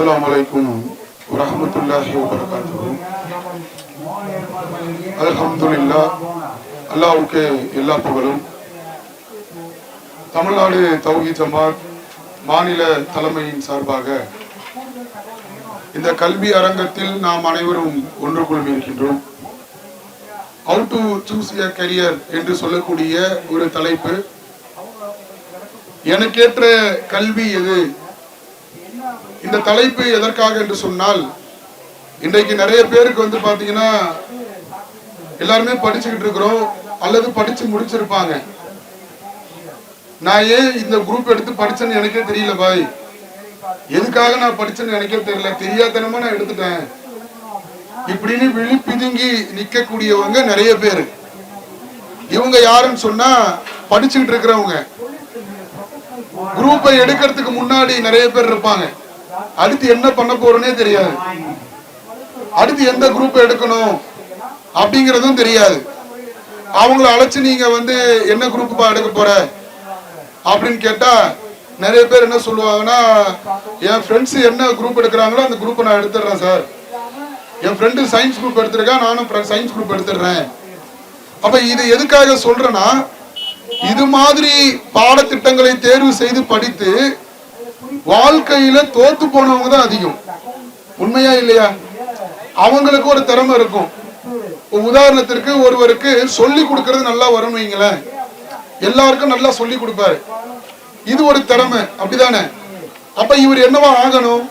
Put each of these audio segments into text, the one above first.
السلام عليكم அஸ்ஸலாமு அலைக்கும் வரஹ்மத்துல்லாஹி வபரகாத்துஹு அல்ஹம்துலில்லாஹ் அல்லாஹ்வுக்கு எல்லா புகழும். தமிழ்நாடு தௌஹி ஜமாத் மாநில தலைமையின் சார்பாக இந்த கல்வி அரங்கத்தில் நாம் அனைவரும் ஒன்று குழுமியிருக்கின்றோம் how to choose a career என்று சொல்லக்கூடிய ஒரு தலைப்பு. எனக்கேற்ற கல்வி எது? இந்த தலைப்பு எதற்காக என்று சொன்னால் இன்றைக்கு நிறைய பேருக்கு வந்து பாத்தீங்கன்னா எல்லாருமே படிச்சுக்கிட்டு இருக்கிறோம் அல்லது படிச்சு முடிச்சிருப்பாங்க. நான் ஏன் இந்த குரூப் எடுத்து படிச்சேன்னு எனக்கே தெரியல பாய். எதுக்காக நான் படிச்சேன்னு எனக்கே தெரியல. தெரியாதனமா நான் எடுத்துட்டேன். இப்படின்னு விழி பிதுங்கி நிக்கக்கூடியவங்க நிறைய பேர். இவங்க யாருன்னு சொன்னா படிச்சுக்கிட்டு இருக்கிறவங்க. குரூப்பை எடுக்கிறதுக்கு முன்னாடி நிறைய பேர் இருப்பாங்க. அடுத்து என்ன பண்ண போறோன்னே தெரியாது. அடுத்து எந்த குரூப் எடுக்கணும் அப்படிங்கறதும் தெரியாது. அவங்கள அழைச்சு நீங்க வந்து என்ன குரூப் எடுக்க போற அப்படின்னு கேட்டா நிறைய பேர் என்ன சொல்லுவாங்கன்னா என் ஃப்ரெண்ட்ஸ் என்ன குரூப் எடுக்கிறாங்களோ அந்த குரூப்பை நான் எடுத்துடுறேன் சார் என் ஃப்ரெண்டு சயின்ஸ் குரூப் எடுத்திருக்கேன் நானும் சயின்ஸ் குரூப் எடுத்துடுறேன். அப்ப இது எதுக்காக சொல்றேன்னா இது மாதிரி பாடத்திட்டங்களை தேர்வு செய்து படித்து வாழ்க்கையில தோத்து போனவங்க தான் அதிகம். உண்மையா இல்லையா? அவங்களுக்கு ஒரு திறமை இருக்கும். உதாரணத்திற்கு ஒருவருக்கு சொல்லி கொடுக்கறது நல்லா வரும் வைங்களேன். எல்லாருக்கும் நல்லா சொல்லி கொடுப்பாரு. இது ஒரு திறமை அப்படிதானே? அப்ப இவர் என்னவா ஆகணும்?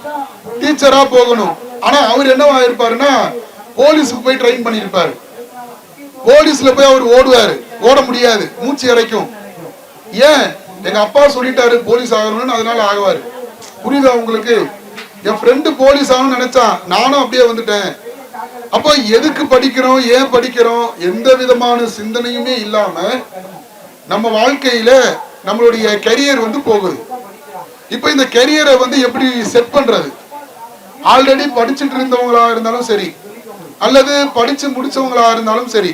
டீச்சரா போகணும். ஆனா அவர் என்னவா இருப்பாருன்னா போலீஸுக்கு போய் ட்ரெயின் பண்ணியிருப்பாரு. போலீஸ்ல போய் அவர் ஓடுவாரு. ஓட முடியாது. மூச்சு இறைக்கும். ஏன்? எங்க அப்பா சொல்லிட்டாரு போலீஸ் ஆகணும்னு அதனால ஆகுவாரு. புரியுதா உங்களுக்கு? என் ஃப்ரெண்டு போலீஸ் ஆகும் நினைச்சான் நானும் அப்படியே வந்துட்டேன். அப்போ எதுக்கு படிக்கிறோம்? ஏன் படிக்கிறோம்? எந்த விதமான சிந்தனையுமே இல்லாம நம்ம வாழ்க்கையில நம்மளுடைய கெரியர் வந்து போகுது. இப்போ இந்த கெரியரை வந்து எப்படி செட் பண்றது? ஆல்ரெடி படிச்சுட்டு இருந்தவங்களா இருந்தாலும் சரி. அல்லது படிச்சு முடிச்சவங்களா இருந்தாலும் சரி.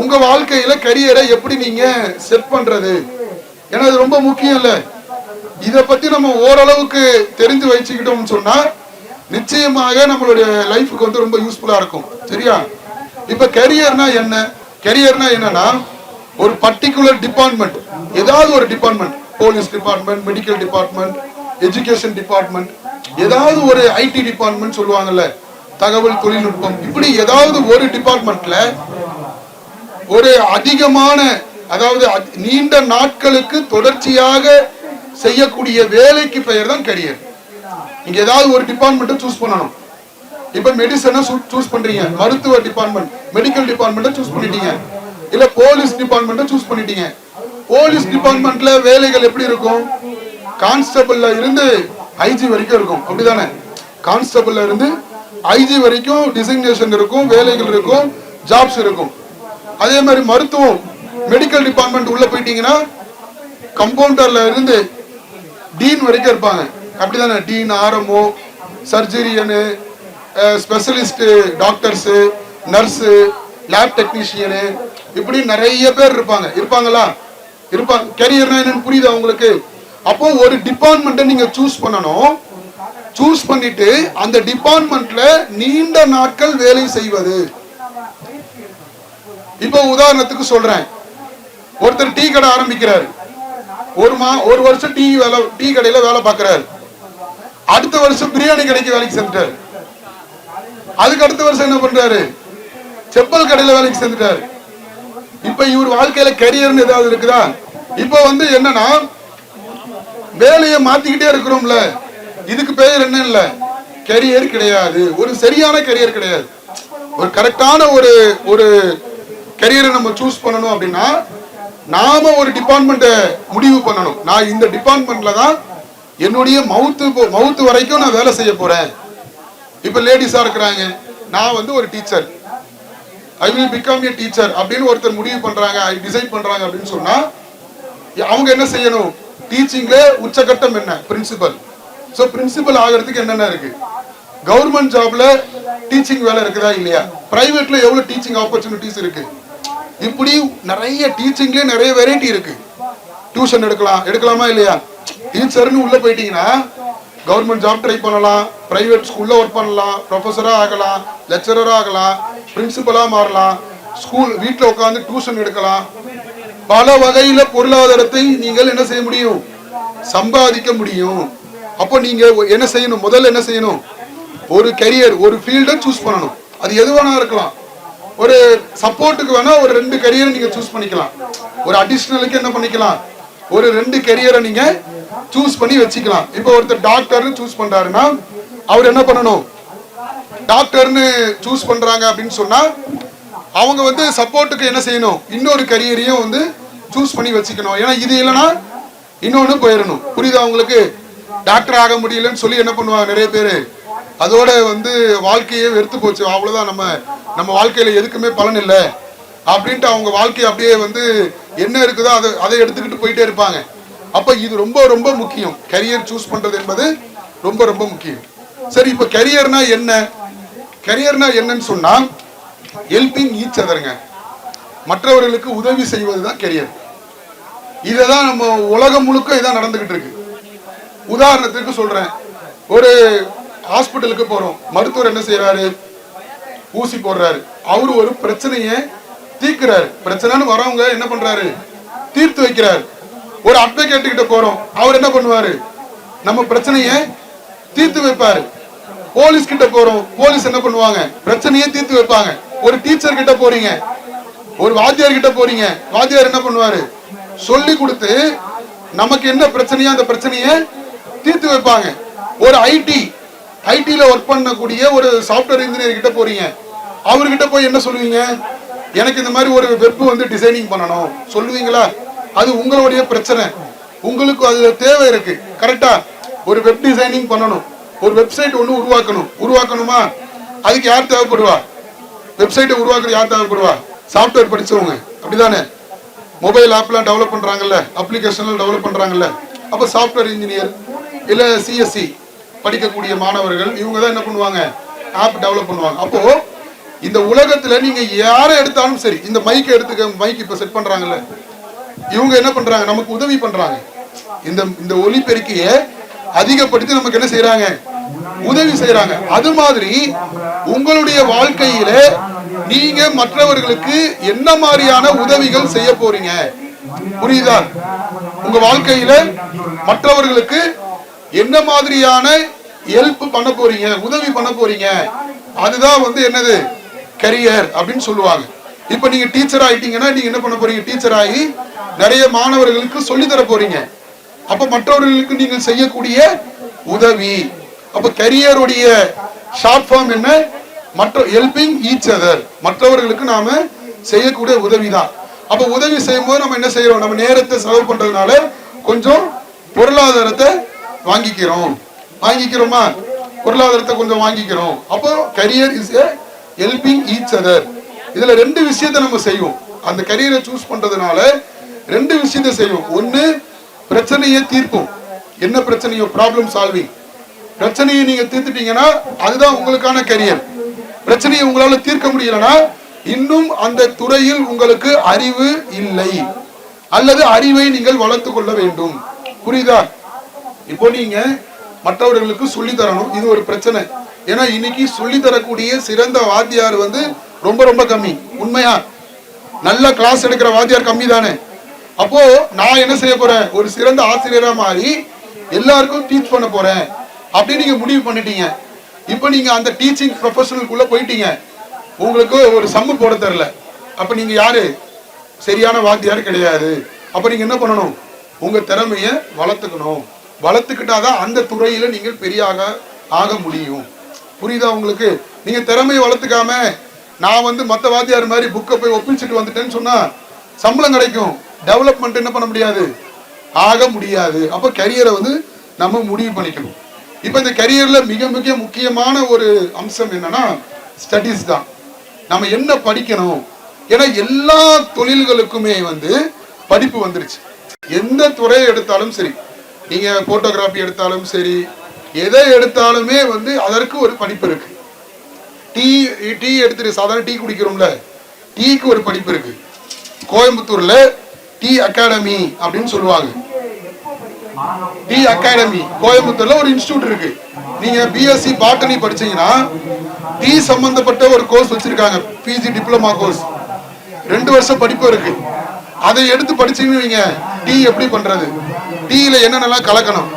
உங்க வாழ்க்கையில கரியரை எப்படி நீங்க செட் பண்றது? ஏன்னா அது ரொம்ப முக்கியம் இல்லை இதை பத்தி நம்ம ஓரளவுக்கு தெரிஞ்சு வச்சுக்கிட்டோம்னு சொன்னா நிச்சயமாக நம்மளுடைய லைஃபுக்கு வந்து ரொம்ப யூஸ்ஃபுல்லா இருக்கும். சரியா? இப்ப கரியர்னா என்ன? கரியர்னா என்னன்னா ஒரு பர்டிகுலர் டிபார்ட்மெண்ட் ஏதாவது ஒரு department police department medical department education department ஏதாவது ஒரு ஐடி டிபார்ட்மெண்ட் சொல்லுவாங்கல்ல தகவல் தொழில்நுட்பம் இப்படி ஏதாவது ஒரு டிபார்ட்மெண்ட்ல ஒரு அதிகமான அதாவது நீண்ட நாட்களுக்கு தொடர்ச்சியாக செய்யக்கூடிய வேலைக்கு பெயர் தான் கரியர் நீங்க ஏதாவது ஒரு டிபார்ட்மெண்ட்டை சூஸ் பண்ணணும். இப்ப மெடிசனை சூஸ் பண்றீங்க. மருத்துவ டிபார்ட்மெண்ட் மெடிக்கல் டிபார்ட்மெண்ட்டை சூஸ் பண்ணிட்டீங்க. இல்ல போலீஸ் டிபார்ட்மெண்ட்டை சூஸ் பண்ணிட்டீங்க. போலீஸ் டிபார்ட்மெண்ட்ல வேலைகள் எப்படி இருக்கும்? கான்ஸ்டபிள்ல இருந்து ஐஜி வரைக்கும் இருக்கும். அப்படிதானே? கான்ஸ்டபிள்ல இருந்து ஐஜி வரைக்கும் டிசிக்னேஷன் இருக்கும் வேலைகள் இருக்கும் ஜாப்ஸ் இருக்கும். அதே மாதிரி மருத்துவம் மெடிக்கல் டிபார்ட்மெண்ட் உள்ள போயிட்டீங்கன்னா கம்பவுண்டர்ல இருந்து டீன் வரைக்கும் இருப்பாங்க. அப்படி தானே dean RMO surgeon specialist doctors nurse lab technician இப்படி நிறைய பேர் இருப்பாங்க. இருப்பாங்களா? இருப்பாங்க கெரியர்னா என்னன்னு புரியுதா உங்களுக்கு? அப்போ ஒரு டிபார்ட்மெண்ட்டை நீங்கள் சூஸ் பண்ணணும். சூஸ் பண்ணிட்டு அந்த டிபார்ட்மெண்ட்ல நீண்ட நாட்கள் வேலை செய்வது. இப்போ உதாரணத்துக்கு சொல்றேன். ஒருத்தர் டீ கடை ஆரம்பிக்கிறாரு. ஒரு மா ஒரு வருஷம் டீ வேலை டீ கடையில வேலை பார்க்கறாரு. அடுத்த வருஷம் பிரியாணி கடைக்கு வேலைக்கு சேர்ந்துட்டாரு அதுக்கு அடுத்த வருஷம் என்ன பண்றாரு? செப்பல் கடையில வேலைக்கு சேர்ந்துட்டாரு இப்ப இவர் வாழ்க்கையில கரியர்னு ஏதாவது இருக்குதா? இப்ப வந்து என்னன்னா வேலையை மாத்திக்கிட்டே இருக்கிறோம்ல. இதுக்கு பெயர் என்ன இல்ல? கரியர் கிடையாது. ஒரு சரியான கரியர் கிடையாது. ஒரு கரெக்டான ஒரு ஒரு கரியரை நம்ம சூஸ் பண்ணணும் அப்படின்னா நாம ஒரு டிபார்ட்மெண்ட்டை முடிவு பண்ணணும். நான் இந்த டிபார்ட்மெண்ட்ல தான் என்னுடைய மவுத்து மவுத்து வரைக்கும் நான் வேலை செய்ய போறேன். இப்ப லேடிஸா இருக்கிறாங்க. நான் வந்து ஒரு teacher I will become a teacher அப்படின்னு ஒருத்தர் முடிவு பண்றாங்க டிசைட் பண்றாங்க அப்படின்னு சொன்னா அவங்க என்ன செய்யணும்? டீச்சிங்ல உச்சகட்டம் என்ன? பிரின்சிபல் ஸோ பிரின்சிபல் ஆகிறதுக்கு என்னென்ன இருக்கு? கவர்மெண்ட் ஜாப்ல டீச்சிங் வேலை இருக்குதா இல்லையா? பிரைவேட்ல எவ்வளவு டீச்சிங் ஆப்பர்ச்சுனிட்டிஸ் இருக்கு? இப்படி நிறைய டீச்சிங்லேயே நிறைய வெரைட்டி இருக்கு. டியூஷன் எடுக்கலாம் எடுக்கலாமா இல்லையா? டீச்சர்னு உள்ள போயிட்டீங்கன்னா கவர்மெண்ட் ஜாப் ட்ரை பண்ணலாம் பிரைவேட் ஸ்கூல்ல ஒர்க் பண்ணலாம் ப்ரொஃபஸராக ஆகலாம் லெக்சரராக ஆகலாம் பிரின்சிபலாக மாறலாம் ஸ்கூல் வீட்டில் உட்காந்து டியூஷன் எடுக்கலாம். பல வகையில பொருளாதாரத்தை நீங்கள் என்ன செய்ய முடியும்? சம்பாதிக்க முடியும். அப்போ நீங்க என்ன செய்யணும்? முதல்ல என்ன செய்யணும்? ஒரு கரியர் ஒரு ஃபீல்டை சூஸ் பண்ணணும். அது எது வேணா இருக்கலாம். ஒரு சப்போர்ட்டுக்கு வேணா ஒரு ரெண்டு கரியரை நீங்க சூஸ் பண்ணிக்கலாம். ஒரு அடிஷ்னலுக்கு என்ன பண்ணிக்கலாம்? ஒரு ரெண்டு கரியரை நீங்க சூஸ் பண்ணி வச்சுக்கலாம். இப்போ ஒருத்தர் டாக்டர்னு சூஸ் பண்றாருன்னா அவர் என்ன பண்ணணும்? டாக்டர்னு சூஸ் பண்றாங்க அப்படின்னு சொன்னா அவங்க வந்து சப்போர்ட்டுக்கு என்ன செய்யணும்? இன்னொரு கரியரையும் வந்து சூஸ் பண்ணி வச்சுக்கணும். ஏன்னா இது இல்லைன்னா இன்னொன்று போயிடணும். புரியுதா அவங்களுக்கு டாக்டர் ஆக முடியலன்னு சொல்லி என்ன பண்ணுவாங்க நிறைய பேர்? அதோட வந்து வாழ்க்கையே வெறுத்து போச்சு. அவ்வளோதான் நம்ம நம்ம வாழ்க்கையில் எதுக்குமே பலன் இல்லை. அப்படின்ட்டு அவங்க வாழ்க்கை அப்படியே வந்து என்ன இருக்குதோ அதை அதை எடுத்துக்கிட்டு போயிட்டே இருப்பாங்க. அப்போ இது ரொம்ப ரொம்ப முக்கியம். கரியர் சூஸ் பண்ணுறது என்பது ரொம்ப ரொம்ப முக்கியம். சரி இப்போ கரியர்னா என்ன? கரியர்னா என்னன்னு சொன்னால் ஹெல்பிங் ஈச் அதருங்க மற்றவர்களுக்கு உதவி செய்வது தான் கெரியர் இதை தான் நம்ம உலகம் முழுக்க இதான் நடந்துக்கிட்டு இருக்கு. உதாரணத்துக்கு சொல்கிறேன் ஒரு ஹாஸ்பிட்டலுக்கு போறோம். மருத்துவர் என்ன செய்யறாரு ஊசி போடுறாரு. அவர் ஒரு பிரச்சனையை தீர்க்கிறாரு. பிரச்சனைன்னு வரவங்க என்ன பண்றாரு? தீர்த்து வைக்கிறாரு. ஒரு அட்வொகேட் கிட்ட போறோம். அவர் என்ன பண்ணுவாரு? நம்ம பிரச்சனையை தீர்த்து வைப்பாரு. போலீஸ் கிட்ட போறோம். போலீஸ் என்ன பண்ணுவாங்க? பிரச்சனையை தீர்த்து வைப்பாங்க. ஒரு டீச்சர் கிட்ட போறீங்க. ஒரு வாத்தியார் கிட்ட போறீங்க. வாத்தியார் என்ன பண்ணுவாரு? சொல்லி கொடுத்து நமக்கு என்ன பிரச்சனையோ அந்த பிரச்சனையை தீர்த்து வைப்பாங்க. ஒரு ஐடி ஐடியில் ஒர்க் பண்ணக்கூடிய ஒரு சாஃப்ட்வேர் இன்ஜினியர் கிட்ட போறீங்க. அவர்கிட்ட போய் என்ன சொல்லுவீங்க? எனக்கு இந்த மாதிரி ஒரு வெப் வந்து டிசைனிங் பண்ணணும். சொல்லுவீங்களா? அது உங்களுடைய பிரச்சனை. உங்களுக்கு அது தேவை இருக்கு. கரெக்டா ஒரு வெப் டிசைனிங் பண்ணணும். ஒரு வெப்சைட் ஒன்று உருவாக்கணும். உருவாக்கணுமா? அதுக்கு யார் தேவைப்படுவா? வெப்சைட்டை உருவாக்குறது யார் தேவைப்படுவா? சாஃப்ட்வேர் படிச்சவங்க. அப்படிதானே? மொபைல் ஆப்லாம் டெவலப் பண்ணுறாங்கல்ல அப்ளிகேஷன்லாம் டெவலப் பண்ணுறாங்கல்ல அப்போ சாஃப்ட்வேர் இன்ஜினியர் இல்லை சிஎஸ்சி படிக்கக்கூடிய மாணவர்கள் இவங்க தான் என்ன பண்ணுவாங்க? ஆப் டெவலப் பண்ணுவாங்க. அப்போ இந்த உலகத்துல நீங்க யாரை எடுத்தாலும் சரி இந்த மைக் எடுத்துக்க மைக் இப்ப செட் பண்றாங்கல்ல இவங்க என்ன பண்றாங்க? நமக்கு உதவி பண்றாங்க. இந்த இந்த ஒலிபெருக்கிய அதிகப்படுத்தி நமக்கு என்ன செய்யறாங்க உதவி செய்யறாங்க அது மாதிரி உங்களுடைய வாழ்க்கையில நீங்க மற்றவர்களுக்கு என்ன மாதிரியான உதவிகள் செய்ய போறீங்க? புரியுதா? உங்க வாழ்க்கையில மற்றவர்களுக்கு என்ன மாதிரியான ஹெல்ப் பண்ண போறீங்க உதவி பண்ண போறீங்க? அதுதான் வந்து என்னது? கரியர் அப்படின்னு சொல்லுவாங்க. இப்ப நீங்க டீச்சர் ஆயிட்டீங்கன்னா நீங்க என்ன பண்ண போறீங்க? டீச்சர் ஆகி நிறைய மாணவர்களுக்கு சொல்லி தர போறீங்க. அப்ப மற்றவர்களுக்கு நீங்கள் செய்யக்கூடிய உதவி. அப்ப கரியருடைய ஷார்ட் ஃபார்ம் என்ன? மற்ற ஹெல்பிங் ஈச் அதர் மற்றவர்களுக்கு நாம செய்யக்கூடிய உதவி தான் அப்ப உதவி செய்யும் போது நம்ம என்ன செய்யறோம்? நம்ம நேரத்தை செலவு பண்றதுனால கொஞ்சம் பொருளாதாரத்தை வாங்கிக்கிறோம். வாங்கிக்கிறோமா? பொருளாதாரத்தை கொஞ்சம் வாங்கிக்கிறோம். அப்போ career is helping each other இதுல ரெண்டு விஷயத்தை நம்ம செய்வோம். அந்த கரியரை சூஸ் பண்றதுனால ரெண்டு விஷயத்தை செய்வோம். ஒன்னு பிரச்சனையை தீர்ப்போம். என்ன பிரச்சனையோ? ப்ராப்ளம் சால்விங் பிரச்சனையை நீங்க தீர்த்துட்டீங்கன்னா அதுதான் உங்களுக்கான கரியர் பிரச்சனையை உங்களால தீர்க்க முடியலன்னா இன்னும் அந்த துறையில் உங்களுக்கு அறிவு இல்லை. அல்லது அறிவை நீங்கள் வளர்த்து கொள்ள வேண்டும். புரியுதா? இப்போ நீங்க மற்றவர்களுக்கு சொல்லி தரணும். இது ஒரு பிரச்சனை. ஏன்னா இன்னைக்கு சொல்லி தரக்கூடிய சிறந்த வாத்தியார் வந்து ரொம்ப ரொம்ப கம்மி. உண்மையா? நல்ல கிளாஸ் எடுக்கிற வாத்தியார் கம்மி தானே அப்போ நான் என்ன செய்ய போறேன்? ஒரு சிறந்த ஆசிரியரா மாறி எல்லாருக்கும் டீச் பண்ண போறேன். அப்படின்னு நீங்க முடிவு பண்ணிட்டீங்க. இப்போ நீங்க அந்த டீச்சிங் ப்ரொஃபஷனலுக்குள்ள போயிட்டீங்க. உங்களுக்கு ஒரு சம்மு போட தெரில அப்ப நீங்க யாரு? சரியான வாத்தியார் கிடையாது. அப்ப நீங்க என்ன பண்ணணும்? உங்க திறமைய வளர்த்துக்கணும். வளர்த்துக்கிட்டாதான் அந்த துறையில நீங்கள் பெரியாக ஆக முடியும். புரியுதா உங்களுக்கு? நீங்க திறமையை வளர்த்துக்காம நான் வந்து மற்ற வாத்தியார் மாதிரி புக்கை போய் ஒப்பிச்சுட்டு வந்துட்டேன்னு சொன்னா சம்பளம் கிடைக்கும். டெவலப்மெண்ட் என்ன பண்ண முடியாது? ஆக முடியாது. அப்போ கரியரை வந்து நம்ம முடிவு பண்ணிக்கணும். இப்போ இந்த கரியரில் மிக மிக முக்கியமான ஒரு அம்சம் என்னன்னா ஸ்டடீஸ் தான். நம்ம என்ன படிக்கணும்? ஏன்னா எல்லா தொழில்களுக்குமே வந்து படிப்பு வந்துருச்சு. எந்த துறையை எடுத்தாலும் சரி. நீங்கள் ஃபோட்டோகிராஃபி எடுத்தாலும் சரி எதை எடுத்தாலுமே வந்து அதற்கு ஒரு படிப்பு இருக்கு. டீ டீ எடுத்துட்டு சாதாரண டீ குடிக்கிறோம்ல டீக்கு ஒரு படிப்பு இருக்கு. கோயம்புத்தூர்ல டீ அகாடமி அப்படின்னு சொல்லுவாங்க. டி அகாடமி கோயம்புத்தூர்ல ஒரு இன்ஸ்டியூட் இருக்கு. நீங்க பிஎஸ்சி பாட்டனி படிச்சீங்கன்னா டீ சம்பந்தப்பட்ட ஒரு கோர்ஸ் வச்சிருக்காங்க பிஜி டிப்ளமா கோர்ஸ் ரெண்டு வருஷம் படிப்பு இருக்கு. அதை எடுத்து படிச்சீங்கன்னு வைங்க. டீ எப்படி பண்றது? டீல என்னென்னலாம் கலக்கணும்?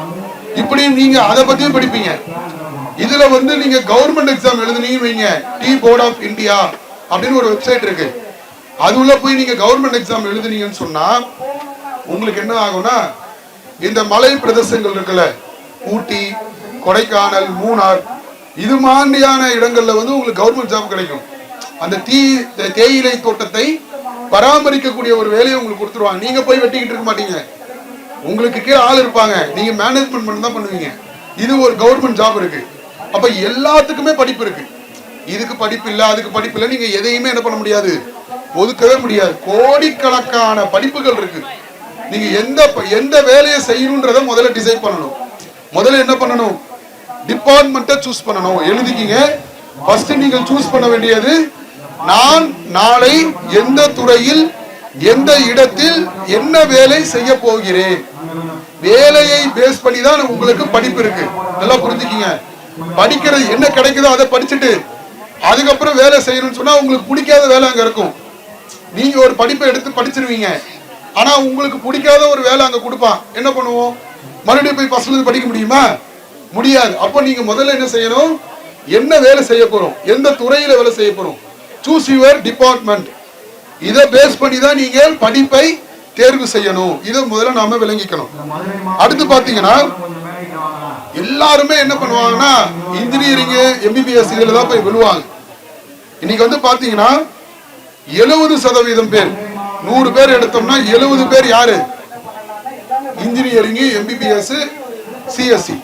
இப்படி நீங்க அதை பத்தியும் படிப்பீங்க. இதுல வந்து நீங்க கவர்மெண்ட் எக்ஸாம் எழுதுனீங்கன்னு வைங்க. டீ போர்ட் ஆஃப் இந்தியா அப்படின்னு ஒரு வெப்சைட் இருக்கு. அது உள்ள போய் நீங்க கவர்மெண்ட் எக்ஸாம் எழுதுனீங்கன்னு சொன்னா உங்களுக்கு என்ன ஆகும்னா இந்த மலை பிரதேசங்கள் இருக்குல்ல ஊட்டி கொடைக்கானல் மூணார் இது மாதிரியான இடங்கள்ல வந்து உங்களுக்கு கவர்மெண்ட் ஜாப் கிடைக்கும். அந்த டீ தேயிலை தோட்டத்தை பராமரிக்கக்கூடிய ஒரு வேலையை உங்களுக்கு கொடுத்துருவாங்க. நீங்க போய் வெட்டிக்கிட்டு இருக்க மாட்டீங்க. உங்களுக்கு கீழே ஆள் இருப்பாங்க. நீங்க மேனேஜ்மெண்ட் மட்டும் தான் பண்ணுவீங்க. இது ஒரு கவர்மெண்ட் ஜாப் இருக்கு. அப்ப எல்லாத்துக்குமே படிப்பு இருக்கு. இதுக்கு படிப்பு இல்லை அதுக்கு படிப்பு இல்லை நீங்க எதையுமே என்ன பண்ண முடியாது. ஒதுக்கவே முடியாது. கோடிக்கணக்கான படிப்புகள் இருக்கு. நீங்க எந்த ப- எந்த வேலையை செய்யணுன்றத முதல்ல டிசைட் பண்ணணும். முதல்ல என்ன பண்ணணும்? டிபார்ட்மெண்ட்டை சூஸ் பண்ணணும். எழுதிக்கிங்க. ஃபர்ஸ்ட் நீங்கள் சூஸ் பண்ண வேண்டியது நான் நாளை எந்த துறையில் எந்த இடத்தில் என்ன வேலை செய்ய போகிறேன்? வேலையை பேஸ் பண்ணி தான் உங்களுக்கு படிப்பு இருக்கு. நல்லா புரிஞ்சுக்கீங்க. படிக்கிறது என்ன கிடைக்குதோ அதை படிச்சுட்டு அதுக்கப்புறம் வேலை செய்யணும்னு சொன்னா உங்களுக்கு பிடிக்காத வேலை அங்க இருக்கும். நீங்க ஒரு படிப்பை எடுத்து படிச்சிருவீங்க. ஆனா உங்களுக்கு பிடிக்காத ஒரு வேலை அங்க கொடுப்பான். என்ன பண்ணுவோம்? மறுபடியும் போய் ஃபர்ஸ்ட்ல படிக்க முடியுமா? முடியாது. அப்போ நீங்க முதல்ல என்ன செய்யணும்? என்ன வேலை செய்ய போறோம்? எந்த துறையில வேலை செய்ய போறோம்? சூஸ் யுவர் டிபார்ட்மெண்ட் இதை பேஸ் பண்ணி தான் நீங்கள் படிப்பை தேர்வு செய்யணும். இதை முதல்ல நாம விளங்கிக்கணும். அடுத்து பாத்தீங்கன்னா எல்லாருமே என்ன பண்ணுவாங்கன்னா இன்ஜினியரிங் எம்பிபிஎஸ் இதுல தான் போய் விழுவாங்க. இன்னைக்கு வந்து பாத்தீங்கன்னா எழுபது சதவீதம் பேர் நூறு பேர் எடுத்தோம்னா எழுபது பேர் யாரு? இன்ஜினியரிங் எம்பிபிஎஸ் சிஎஸ்சி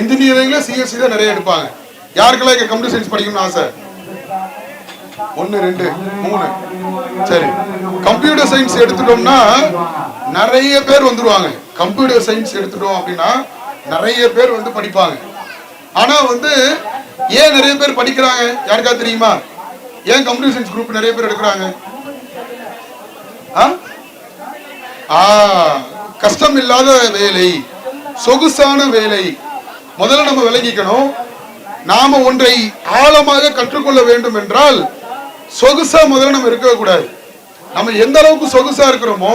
இன்ஜினியரிங்ல சிஎஸ்சி தான் நிறைய எடுப்பாங்க. யாருக்கெல்லாம் இங்க கம்ப்யூட்டர் சயின்ஸ் படிக்கணும்னு ஆசை? ஒன்னு ரெண்டு மூணு. சரி. கம்ப்யூட்டர் சயின்ஸ் எடுத்துட்டோம்னா நிறைய பேர் வந்துருவாங்க. கம்ப்யூட்டர் சயின்ஸ் எடுத்துட்டோம் அப்படின்னா நிறைய பேர் வந்து படிப்பாங்க. ஆனா வந்து ஏன் நிறைய பேர் படிக்கிறாங்க? யாருக்கா தெரியுமா? ஏன் கம்ப்யூட்டர் சயின்ஸ் குரூப் நிறைய பேர் எடுக்கிறாங்க? ஆ? ஆ, கஷ்டம் இல்லாத வேலை சொகுசான வேலை. முதல்ல நம்ம விளங்கிக்கணும். நாம ஒன்றை ஆழமாக கற்றுக்கொள்ள வேண்டும் என்றால் சொகுசா முதல்ல நம்ம இருக்கவே கூடாது. நம்ம எந்த அளவுக்கு சொகுசா இருக்கிறோமோ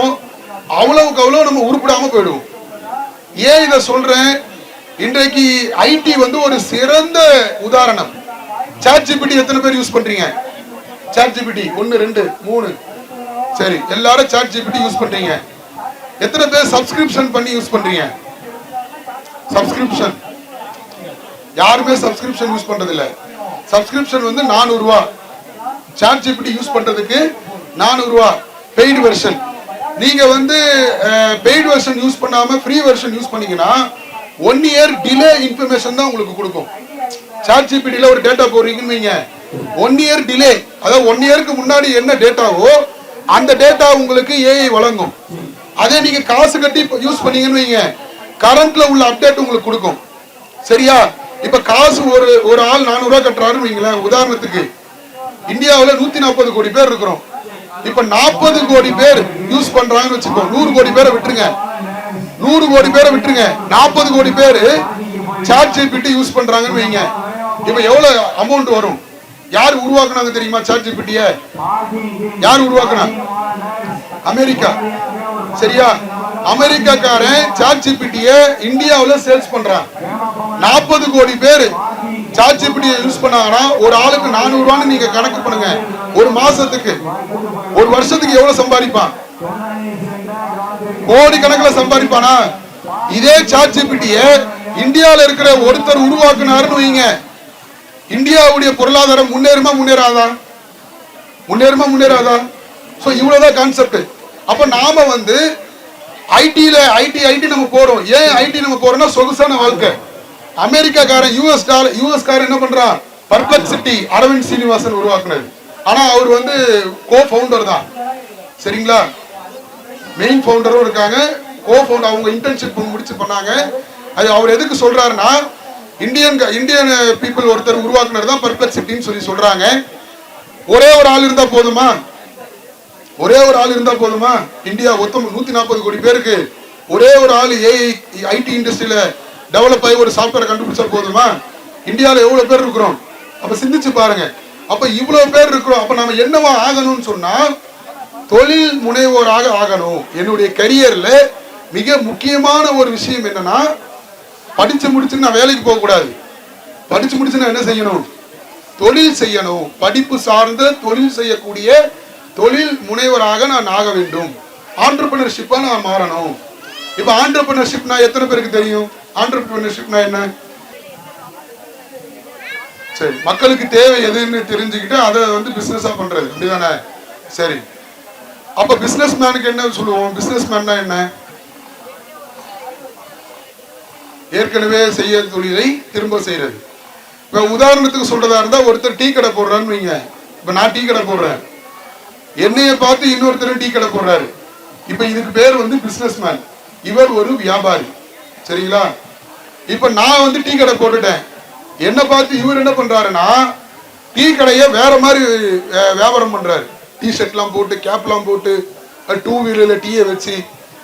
அவ்வளவுக்கு அவ்வளவு நம்ம உருப்பிடாம போயிடுவோம். ஏன் இதை சொல்றேன்? இன்றைக்கு ஐடி வந்து ஒரு சிறந்த உதாரணம். சாட் ஜிபிடி எத்தனை பேர் யூஸ் பண்றீங்க? சாட் ஜிபிடி ஒன்னு ரெண்டு மூணு. சரி எல்லாரும் சாட் ஜிபிடி யூஸ் பண்றீங்க. எத்தனை பேர் சப்ஸ்கிரிப்ஷன் பண்ணி யூஸ் பண்றீங்க? சப்ஸ்கிரிப்ஷன் யாருமே சப்ஸ்கிரிப்ஷன் யூஸ் பண்றது இல்ல சப்ஸ்கிரிப்ஷன் வந்து நானூறு ரூபாய் சாட் ஜிபிடி யூஸ் பண்ணுறதுக்கு நானூறுரூவா பெய்டு வெர்ஷன் நீங்கள் வந்து பெய்டு வெர்ஷன் யூஸ் பண்ணாமல் ஃப்ரீ வெர்ஷன் யூஸ் பண்ணிங்கன்னா ஒன் இயர் டிலே இன்ஃபர்மேஷன் தான் உங்களுக்கு கொடுக்கும். சாட் ஜிபிடியில் ஒரு டேட்டா போடுறீங்கன்னு வைங்க. ஒன் இயர் டிலே அதாவது ஒன் இயருக்கு முன்னாடி என்ன டேட்டாவோ அந்த டேட்டா உங்களுக்கு ஏஐ வழங்கும். அதே நீங்க காசு கட்டி யூஸ் பண்ணீங்கன்னு வைங்க. கரண்ட்ல உள்ள அப்டேட் உங்களுக்கு கொடுக்கும். சரியா? இப்ப காசு ஒரு ஒரு ஆள் நானூறுரூவா கட்டுறாருன்னு வைங்களேன் உதாரணத்துக்கு. இந்தியாவில் நூத்தி நாற்பது கோடி பேர் இருக்கிறோம். இப்ப நாற்பது கோடி பேர் யூஸ் பண்றாங்கன்னு வச்சுக்கோ நூறு கோடி பேரை விட்டுருங்க. நூறு கோடி பேரை விட்டுருங்க. நாற்பது கோடி பேர் சாட் ஜிபிடி யூஸ் பண்றாங்கன்னு வைங்க. இப்ப எவ்வளவு அமௌண்ட் வரும்? யார் உருவாக்குனாங்க தெரியுமா சாட் ஜிபிடிய யார் உருவாக்குனா? அமெரிக்கா. சரியா? அமெரிக்காக்காரன் சாட் ஜிபிடிய இந்தியாவில் சேல்ஸ் பண்றான். நாற்பது கோடி பேர் சாட் ஜிபிடிய யூஸ் பண்ணாங்கன்னா ஒரு ஆளுக்கு நானூறுவான்னு நீங்க கணக்கு பண்ணுங்க. ஒரு மாசத்துக்கு ஒரு வருஷத்துக்கு எவ்வளவு சம்பாதிப்பான் கோடி கணக்கில் சம்பாதிப்பானா? இதே சாட் ஜிபிடிய இந்தியாவில் இருக்கிற ஒருத்தர் உருவாக்குனாருன்னு வைங்க. இந்தியாவுடைய பொருளாதாரம் முன்னேறுமா முன்னேறாதா? முன்னேறுமா முன்னேறாதா? ஸோ இவ்வளோதான் கான்செப்ட் அப்போ நாம வந்து ஐடியில் ஐடி ஐடி நம்ம போகிறோம் ஏன் ஐடி நம்ம போகிறோம்னா சொகுசான வாழ்க்கை. அமெரிக்காக்காரன் யூஎஸ் டாலர் யூஎஸ் காரன் என்ன பண்றான்? பர்ப்ளெக்சிட்டி அரவிந்த் சீனிவாசன் உருவாக்குனது ஆனா அவர் வந்து கோ ஃபவுண்டர் தான். சரிங்களா? மெயின் ஃபவுண்டரும் இருக்காங்க. கோ ஃபவுண்டர் அவங்க இன்டர்ன்ஷிப் முடிச்சு பண்ணாங்க. அது அவர் எதுக்கு சொல்றாருன்னா இந்தியன் இந்தியன் பீப்புள் ஒருத்தர் உருவாக்குனது தான் பர்ப்ளெக்சிட்டின்னு சொல்லி சொல்றாங்க. ஒரே ஒரு ஆள் இருந்தா போதுமா? ஒரே ஒரு ஆள் இருந்தா போதுமா? இந்தியா மொத்தம் நூத்தி நாற்பது கோடி பேருக்கு. ஒரே ஒரு ஆள் ஏஐ ஐடி இண்டஸ்ட்ரியில டெவலப் ஆகி ஒரு சாஃப்ட்வேர் கண்டுபிடிச்சா போதுமா? இந்தியாவில் எவ்வளோ பேர் இருக்கிறோம்? அப்போ சிந்திச்சு பாருங்க. அப்போ இவ்வளோ பேர் இருக்கிறோம். அப்போ நம்ம என்னவா ஆகணும்னு சொன்னால் தொழில் முனைவோராக ஆகணும். என்னுடைய கரியரில் மிக முக்கியமான ஒரு விஷயம் என்னன்னா படிச்சு முடிச்சு நான் வேலைக்கு போகக்கூடாது படிச்சு முடிச்சு நான் என்ன செய்யணும்? தொழில் செய்யணும். படிப்பு சார்ந்த தொழில் செய்யக்கூடிய தொழில் முனைவராக நான் ஆக வேண்டும். ஆண்டர்பிரினர்ஷிப்பாக நான் மாறணும். இப்போ ஆண்டர்பிரினர்ஷிப் நான் எத்தனை பேருக்கு தெரியும்? ஆண்டர்பிரினர்ஷிப்னா என்ன? சரி மக்களுக்கு தேவை எதுன்னு தெரிஞ்சுக்கிட்டு அதை வந்து பிசினஸா பண்றது. அப்படிதானே? சரி. அப்ப பிசினஸ் மேனுக்கு என்ன சொல்லுவோம்? பிசினஸ் மேன்னா என்ன? ஏற்கனவே செய்ய தொழிலை திரும்ப செய்யறது இப்ப உதாரணத்துக்கு சொல்றதா இருந்தா ஒருத்தர் டீ கடை போடுறான்னு வைங்க. இப்ப நான் டீ கடை போடுறேன். என்னைய பார்த்து இன்னொருத்தர் டீ கடை போடுறாரு. இப்ப இதுக்கு பேர் வந்து பிசினஸ் மேன் இவர் ஒரு வியாபாரி. சரிங்களா? இப்ப நான் வந்து டீ கடை போட்டுட்டேன். என்ன பார்த்து இவர் என்ன பண்றாருன்னா டீ கடையை வேற மாதிரி வியாபாரம் பண்றாரு. டீ ஷர்ட்லாம் போட்டு கேப்லாம் போட்டு டூ வீலர்ல டீயை வச்சு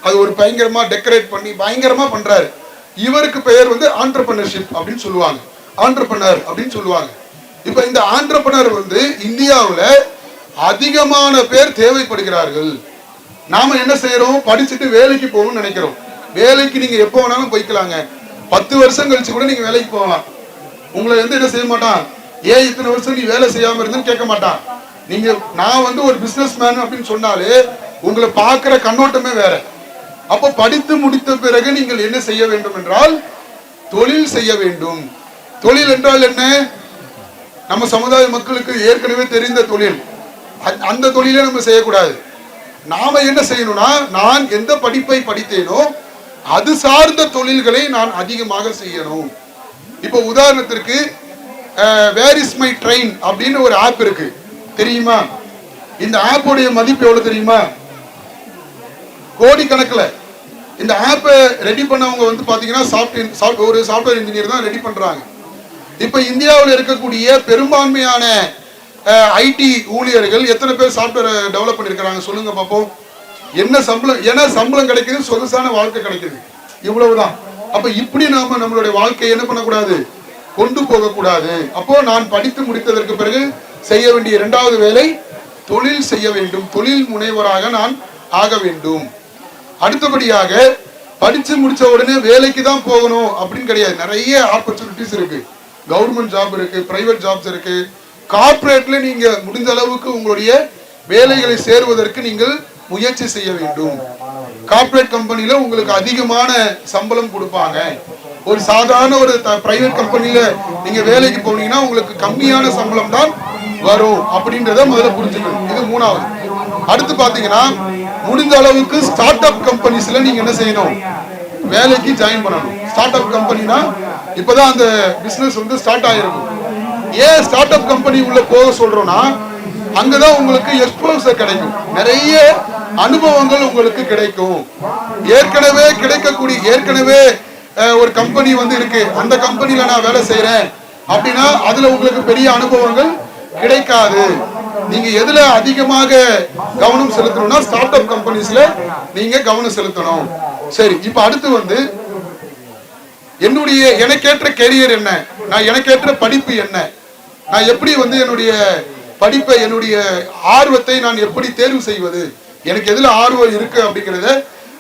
அது ஒரு பயங்கரமா டெக்கரேட் பண்ணி பயங்கரமா பண்றாரு. இவருக்கு பெயர் வந்து ஆண்டர்பிரினர்ஷிப் அப்படின்னு சொல்லுவாங்க. ஆண்டர்பிரினர் அப்படின்னு சொல்லுவாங்க. இப்ப இந்த ஆண்டர்பிரினர் வந்து இந்தியாவில் அதிகமான பேர் தேவைப்படுகிறார்கள். நாம என்ன செய்யறோம்? படிச்சுட்டு வேலைக்கு போகணும்னு நினைக்கிறோம். வேலைக்கு நீங்க எப்போ வேணாலும் போய்க்கலாங்க. பத்து வருஷம் கழிச்சு கூட நீங்க வேலைக்கு போகலாம். உங்களை வந்து என்ன செய்ய மாட்டான்? ஏன் இத்தனை வருஷம் நீ வேலை செய்யாம இருந்தேன்னு கேட்க மாட்டான். நீங்க நான் வந்து ஒரு பிசினஸ் மேன் அப்படின்னு சொன்னாலே உங்களை பார்க்கிற கண்ணோட்டமே வேற. அப்போ படித்து முடித்த பிறகு நீங்கள் என்ன செய்ய வேண்டும் என்றால் தொழில் செய்ய வேண்டும். தொழில் என்றால் என்ன? நம்ம சமுதாய மக்களுக்கு ஏற்கனவே தெரிந்த தொழில். அந்த- அந்த தொழிலை நம்ம செய்யக்கூடாது. நாம என்ன செய்யணும்னா நான் எந்த படிப்பை படித்தேனோ அது சார்ந்த தொழில்களை நான் அதிகமாக செய்யணும். இப்போ உதாரணத்திற்கு வேர் இஸ் மை ட்ரெயின் அப்படின்னு ஒரு ஆப் இருக்கு. தெரியுமா? இந்த ஆப்போடைய மதிப்பு எவ்வளவு தெரியுமா? கோடி இந்த ஆப்பை ரெடி பண்ணவங்க வந்து பாத்தீங்கன்னா சாஃப்ட்வேர் ஒரு சாஃப்ட்வேர் இன்ஜினியர் தான் ரெடி பண்றாங்க. இப்ப இந்தியாவில் இருக்கக்கூடிய பெரும்பான்மையான ஐடி ஊழியர்கள் எத்தனை பேர் சாஃப்ட்வேர் டெவலப் பண்ணிருக்காங்க சொல்லுங்க பார்ப்போம் என்ன சம்பளம் ஏன்னா சம்பளம் கிடைக்குது? சொகுசான வாழ்க்கை கிடைக்குது. இவ்வளவுதான். அப்ப இப்படி நாம நம்மளுடைய வாழ்க்கையை என்ன பண்ணக்கூடாது? கொண்டு போகக்கூடாது. அப்போ நான் படித்து முடித்ததற்கு பிறகு செய்ய வேண்டிய இரண்டாவது வேலை தொழில் செய்ய வேண்டும். தொழில் முனைவராக நான் ஆக வேண்டும். அடுத்தபடியாக படிச்சு முடிச்ச உடனே வேலைக்கு தான் போகணும் அப்படின்னு கிடையாது. நிறைய ஆப்பர்ச்சுனிட்டிஸ் இருக்கு. கவர்மெண்ட் ஜாப் இருக்கு பிரைவேட் ஜாப்ஸ் இருக்கு. கார்பரேட்ல நீங்க முடிஞ்ச அளவுக்கு உங்களுடைய வேலைகளை சேருவதற்கு நீங்கள் முயற்சி செய்ய வேண்டும். கார்ப்பரேட் கம்பெனியில உங்களுக்கு அதிகமான சம்பளம் கொடுப்பாங்க. ஒரு சாதாரண ஒரு பிரைவேட் கம்பெனியில நீங்க வேலைக்கு போனீங்கன்னா உங்களுக்கு கம்மியான சம்பளம் தான் வரும் அப்படின்றத முதல்ல புரிஞ்சுக்கணும். இது மூணாவது. அடுத்து பாத்தீங்கன்னா முடிந்த அளவுக்கு ஸ்டார்ட் அப் கம்பெனிஸ்ல நீங்க என்ன செய்யணும்? வேலைக்கு ஜாயின் பண்ணணும். ஸ்டார்ட் அப் கம்பெனினா இப்பதான் அந்த பிசினஸ் வந்து ஸ்டார்ட் ஆயிருக்கும் ஏன் ஸ்டார்ட் அப் கம்பெனி உள்ள போக சொல்றோம்னா அங்கதான் உங்களுக்கு எக்ஸ்போசர் கிடைக்கும். நிறைய அனுபவங்கள் உங்களுக்கு கிடைக்கும். ஏற்கனவே கிடைக்கக்கூடிய ஏற்கனவே ஒரு கம்பெனி வந்து இருக்கு. அந்த கம்பெனில நான் வேலை செய்யறேன் அப்படின்னா அதுல உங்களுக்கு பெரிய அனுபவங்கள் கிடைக்காது. நீங்க எதுல அதிகமாக கவனம் செலுத்தணும்னா ஸ்டார்ட் அப் கம்பெனிஸ்ல நீங்க கவனம் செலுத்தணும். சரி இப்ப அடுத்து வந்து என்னுடைய எனக்கேற்ற கெரியர் என்ன? நான் எனக்கேற்ற படிப்பு என்ன? நான் எப்படி வந்து என்னுடைய படிப்பை என்னுடைய ஆர்வத்தை நான் எப்படி தேர்வு செய்வது? எனக்கு எதுல ஆர்வம் இருக்கு அப்படிங்கறத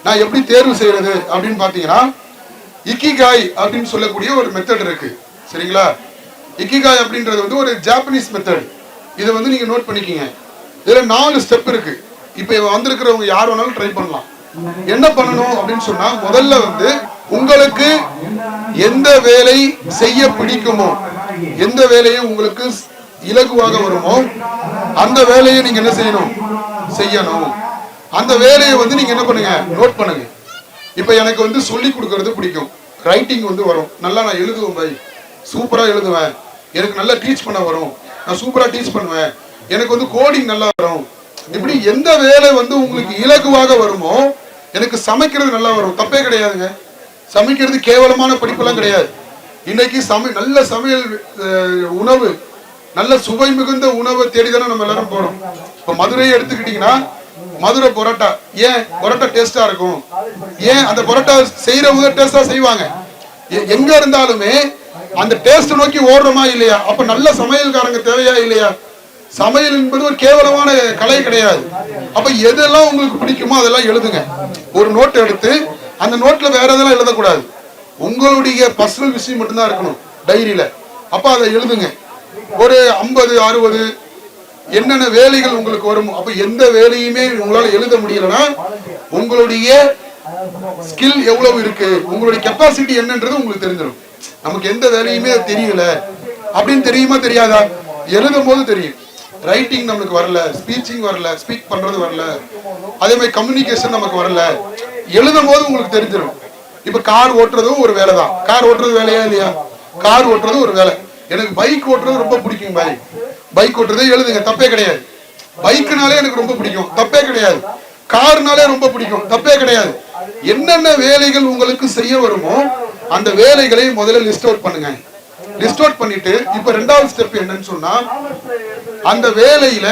நான் எப்படி தேர்வு செய்யறது அப்படின்னு பாத்தீங்கன்னா இக்கிகாய் அப்படின்னு சொல்லக்கூடிய ஒரு மெத்தட் இருக்கு. சரிங்களா? இக்கிகாய் அப்படின்றது வந்து ஒரு ஜாப்பனீஸ் மெத்தட் இதை வந்து நீங்க நோட் பண்ணிக்கிங்க. இதுல நாலு ஸ்டெப் இருக்கு. இப்போ வந்திருக்கிறவங்க யார் வேணாலும் ட்ரை பண்ணலாம். என்ன பண்ணணும் அப்படின்னு சொன்னா முதல்ல வந்து உங்களுக்கு எந்த வேலை செய்ய பிடிக்குமோ எந்த வேலையும் உங்களுக்கு இலகுவாக வருமோ அந்த வேலையை நீங்க என்ன செய்யணும்? செய்யணும். அந்த வேலையை வந்து நீங்க என்ன பண்ணுங்க? நோட் பண்ணுங்க. இப்போ எனக்கு வந்து சொல்லி கொடுக்கறது பிடிக்கும். ரைட்டிங் வந்து வரும். நல்லா நான் எழுதுவேன் பை சூப்பரா எழுதுவேன். எனக்கு நல்லா டீச் பண்ண வரும். நான் சூப்பரா டீச் பண்ணுவேன். எனக்கு வந்து கோடிங் நல்லா வரும். இப்படி எந்த வேலை வந்து உங்களுக்கு இலகுவாக வருமோ எனக்கு சமைக்கிறது நல்லா வரும். தப்பே கிடையாதுங்க. சமைக்கிறது கேவலமான படிப்பெல்லாம் கிடையாது. இன்னைக்கு சமை நல்ல சமையல் உணவு நல்ல சுவை மிகுந்த உணவை தேடி தானே நம்ம எல்லாரும் போறோம். இப்ப மதுரையை எடுத்துக்கிட்டீங்கன்னா மதுரை பரோட்டா ஏன் பரோட்டா டேஸ்டா இருக்கும்? ஏன் அந்த பரோட்டா செய்யறவங்க டேஸ்டா செய்வாங்க? எ- எங்க இருந்தாலுமே அந்த டேஸ்ட் நோக்கி ஓடுறோமா இல்லையா? அப்ப நல்ல சமையல்காரங்க தேவையா இல்லையா? சமையல் என்பது ஒரு கேவலமான கலை கிடையாது. அப்ப எதெல்லாம் உங்களுக்கு பிடிக்குமோ அதெல்லாம் எழுதுங்க. ஒரு நோட் எடுத்து அந்த நோட்ல வேற எதெல்லாம் எழுதக்கூடாது. உங்களுடைய பர்சனல் விஷயம் மட்டும்தான் இருக்கணும் டைரியில அப்ப அதை எழுதுங்க. ஒரு ஐம்பது அறுபது என்னென்ன வேலைகள் உங்களுக்கு வரும் அப்ப எந்த வேலையுமே உங்களால எழுத முடியலன்னா உங்களுடைய ஸ்கில் எவ்வளவு இருக்கு உங்களுடைய கெப்பாசிட்டி என்னன்றது உங்களுக்கு தெரிஞ்சிடும். நமக்கு எந்த வேலையுமே தெரியல. அப்படின்னு தெரியுமா தெரியாதா? எழுதும் போது தெரியும். ரைட்டிங் நமக்கு வரல ஸ்பீச்சிங் வரல ஸ்பீக் பண்றது வரல. அதே மாதிரி கம்யூனிகேஷன் நமக்கு வரல. எழுதும் போது உங்களுக்கு தெரிஞ்சிடும். இப்ப கார் ஓட்டுறதும் ஒரு வேலை தான் கார் ஓட்டுறது வேலையா இல்லையா? கார் ஓட்டுறது ஒரு வேலை. எனக்கு பைக் ஓட்டுறது ரொம்ப பிடிக்கும் பாய் பைக் ஓட்டுறதே எழுதுங்க தப்பே கிடையாது. பைக்குனாலே எனக்கு ரொம்ப பிடிக்கும் தப்பே கிடையாது. கார்னாலே ரொம்ப பிடிக்கும் தப்பே கிடையாது. என்னென்ன வேலைகள் உங்களுக்கு செய்ய வருமோ அந்த வேலைகளை முதல்ல லிஸ்ட் அவுட் பண்ணுங்க. லிஸ்ட் அவுட் பண்ணிட்டு இப்ப ரெண்டாவது ஸ்டெப் என்னன்னு சொன்னா அந்த வேலையில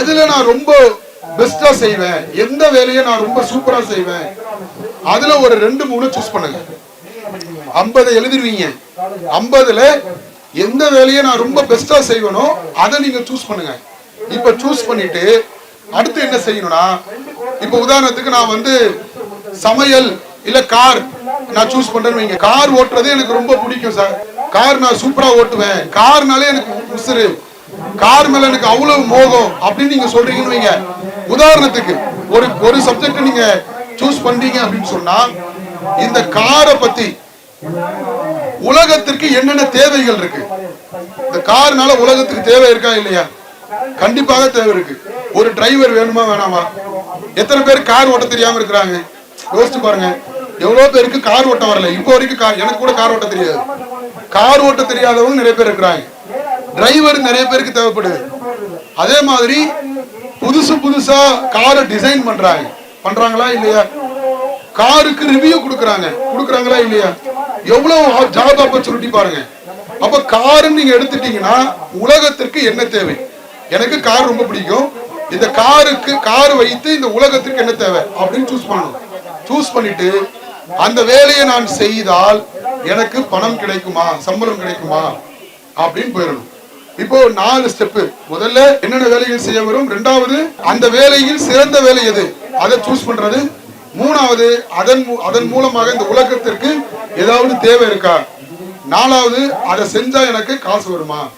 எதுல நான் ரொம்ப பெஸ்டா செய்வேன் எந்த வேலையை நான் ரொம்ப சூப்பரா செய்வேன் அதுல ஒரு ரெண்டு மூணு சூஸ் பண்ணுங்க. ஐம்பதை எழுதிருவீங்க ஐம்பதுல எந்த வேலையை நான் ரொம்ப பெஸ்டா செய்வேனோ அதை நீங்க சூஸ் பண்ணுங்க. இப்ப சூஸ் பண்ணிட்டு அடுத்து என்ன செய்யணும்னா இப்ப உதாரணத்துக்கு நான் வந்து சமையல் இல்ல கார் நான் சூஸ் பண்றேன்னு வைங்க. கார் ஓட்டுறது எனக்கு ரொம்ப பிடிக்கும் சார் கார் நான் சூப்பரா ஓட்டுவேன். கார்னாலே எனக்கு உசுறு. கார் மேல எனக்கு அவ்வளவு மோகம் அப்படின்னு நீங்க சொல்றீங்கன்னு வைங்க. உதாரணத்துக்கு ஒரு ஒரு சப்ஜெக்ட் நீங்க சூஸ் பண்றீங்க அப்படின்னு சொன்னா இந்த காரை பத்தி உலகத்திற்கு என்னென்ன தேவைகள் இருக்கு? இந்த கார்னால உலகத்துக்கு தேவை இருக்கா இல்லையா? கண்டிப்பாக தேவை இருக்கு. ஒரு டிரைவர் வேணுமா வேணாமா? எத்தனை பேர் கார் ஓட்ட தெரியாம இருக்கிறாங்க? யோசிச்சு பாருங்க. எவ்வளவு பேருக்கு கார் ஓட்ட வரல? இப்போ வரைக்கும் கார் எனக்கு கூட கார் ஓட்ட தெரியாது. கார் ஓட்ட தெரியாதவங்க நிறைய பேர் இருக்கிறாங்க. டிரைவர் நிறைய பேருக்கு தேவைப்படுது. அதே மாதிரி புதுசு புதுசா காரை டிசைன் பண்றாங்க. பண்றாங்களா இல்லையா? காருக்கு ரிவ்யூ கொடுக்குறாங்க. கொடுக்குறாங்களா இல்லையா? எவ்வளவு ஜாப் ஆப்பர்ச்சுனிட்டி பாருங்க. அப்ப கார் நீங்க எடுத்துட்டீங்கன்னா உலகத்திற்கு என்ன தேவை? எனக்கு கார் ரொம்ப பிடிக்கும். இந்த காருக்கு கார் வைத்து இந்த உலகத்திற்கு என்ன தேவை? அப்படின்னு சூஸ் பண்ணணும். சூஸ் பண்ணிட்டு அந்த வேலையை நான் செய்தால் எனக்கு பணம் கிடைக்குமா? சம்பளம் கிடைக்குமா? அப்படின்னு போயிடணும். இப்போ நாலு ஸ்டெப்பு முதல்ல என்னென்ன வேலைகள் செய்ய வரும்? ரெண்டாவது அந்த வேலையில் சிறந்த வேலை எது? அதை சூஸ் பண்றது. மூணாவது அதன் மூ- அதன் மூலமாக இந்த உலகத்திற்கு ஏதாவது தேவை இருக்கா? நாலாவது அதை செஞ்சா எனக்கு காசு வருமா?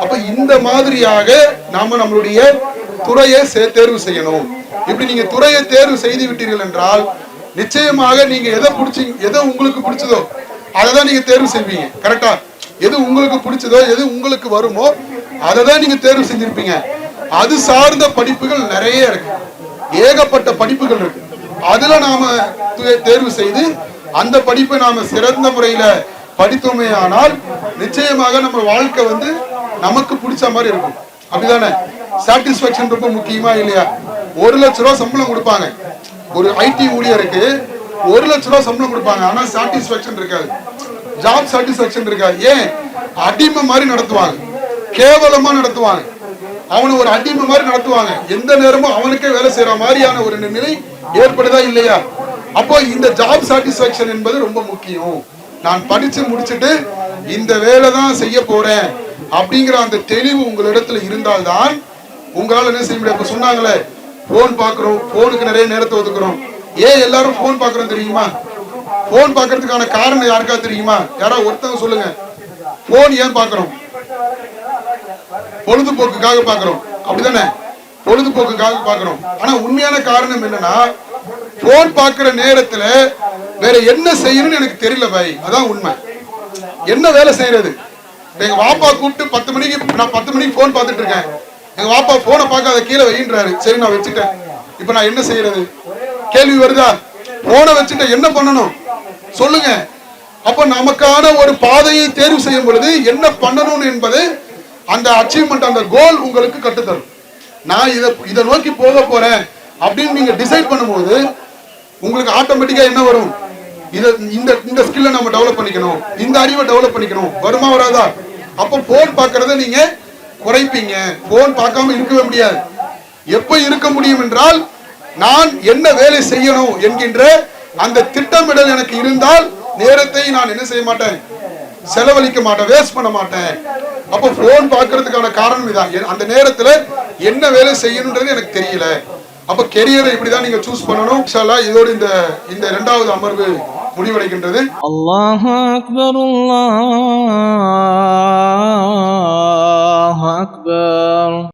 அப்ப இந்த மாதிரியாக நாம நம்மளுடைய துறையை தேர்வு செய்யணும். இப்படி நீங்க துறையை தேர்வு செய்து விட்டீர்கள் என்றால் நிச்சயமாக நீங்க எதை பிடிச்சி எதை உங்களுக்கு பிடிச்சதோ அதை தான் நீங்க தேர்வு செய்வீங்க. கரெக்டா எது உங்களுக்கு பிடிச்சதோ எது உங்களுக்கு வருமோ அதை தான் நீங்க தேர்வு செஞ்சிருப்பீங்க. அது சார்ந்த படிப்புகள் நிறைய இருக்கு. ஏகப்பட்ட படிப்புகள் இருக்கு. அதுல நாம தே- தேர்வு செய்து அந்த படிப்பை நாம சிறந்த முறையில படித்தோமே ஆனால் நிச்சயமாக நம்ம வாழ்க்கை வந்து நமக்கு பிடிச்ச மாதிரி இருக்கும். அப்படிதானே? சாட்டிஸ்பேக்ஷன் ரொம்ப முக்கியமா இல்லையா? ஒரு லட்ச ரூபா சம்பளம் கொடுப்பாங்க. ஒரு ஐடி ஊழியருக்கு ஒரு லட்ச ரூபா சம்பளம் கொடுப்பாங்க. ஆனா சாட்டிஸ்பேக்ஷன் இருக்காது. ஜாப் சாட்டிஸ்பேக்ஷன் இருக்காது. ஏன்? அடிமை மாதிரி நடத்துவாங்க. கேவலமா நடத்துவாங்க. அவனை ஒரு அடிமை மாதிரி நடத்துவாங்க. எந்த நேரமும் அவனுக்கே வேலை செய்யற மாதிரியான ஒரு நிலை ஏற்படுதா இல்லையா? அப்போ இந்த ஜாப் சாட்டிஸ்பாக்சன் என்பது ரொம்ப முக்கியம். நான் படிச்சு முடிச்சுட்டு இந்த வேலை தான் செய்ய போறேன் அப்படிங்கிற அந்த தெளிவு உங்களிடத்துல இருந்தால்தான் உங்களால் என்ன செய்ய முடியும்? சொன்னாங்களே போன் பாக்குறோம் போனுக்கு நிறைய நேரத்தை ஒதுக்குறோம். ஏன் எல்லாரும் போன் பாக்குறோம் தெரியுமா? போன் பாக்குறதுக்கான காரணம் யாருக்கா தெரியுமா? யாராவது ஒருத்தவங்க சொல்லுங்க. போன் ஏன் பாக்குறோம் பொழுதுபோக்குக்காக பாக்குறோம் அப்படிதானே பொழுதுபோக்குக்காக பாக்குறோம் ஆனா உண்மையான காரணம் என்னன்னா போன் பாக்குற நேரத்துல வேற என்ன செய்யணும்னு எனக்கு தெரியல பாய். அதான் உண்மை. என்ன வேலை செய்யறது? எங்க வாப்பா கூப்பிட்டு பத்து மணிக்கு நான் பத்து மணிக்கு போன் பார்த்துட்டு இருக்கேன். எங்க வாப்பா போனை பார்க்காத கீழே வைன்றாரு சரி நான் வச்சுட்டேன். இப்ப நான் என்ன செய்யறது? கேள்வி வருதா? போனை வச்சுட்டு என்ன பண்ணணும்? சொல்லுங்க. அப்ப நமக்கான ஒரு பாதையை தேர்வு செய்யும் பொழுது என்ன பண்ணணும் என்பது அந்த அச்சீவ்மெண்ட் அந்த கோல் உங்களுக்கு கட்டுத்தரும் நான் இதை இதை நோக்கி போக போறேன் அப்படின்னு நீங்க டிசைட் பண்ணும்போது உங்களுக்கு ஆட்டோமேட்டிக்கா என்ன வரும்? இதை இந்த இந்த ஸ்கில்லை நம்ம டெவலப் பண்ணிக்கணும். இந்த அறிவை டெவலப் பண்ணிக்கணும். வருமா வராதா? அப்போ போன் பார்க்கறத நீங்க குறைப்பீங்க. போன் பார்க்காம இருக்கவே முடியாது. எப்ப இருக்க முடியும் என்றால் நான் என்ன வேலை செய்யணும் என்கின்ற அந்த திட்டமிடல் எனக்கு இருந்தால் நேரத்தை நான் என்ன செய்ய மாட்டேன்? செலவழிக்க மாட்டேன் வேஸ்ட் பண்ண மாட்டேன். அப்போ ஃபோன் பார்க்கறதுக்கான காரணம் இதான். அந்த நேரத்தில் என்ன வேலை செய்யணுன்றது எனக்கு தெரியல. அப்போ கெரியரை இப்படி தான் நீங்கள் சூஸ் பண்ணணும். இன்ஷால்லா இதோடு இந்த இந்த ரெண்டாவது அமர்வு முடிவடைகின்றது. அல்லாஹ் அக்பர் அல்லாஹ் அக்பர்.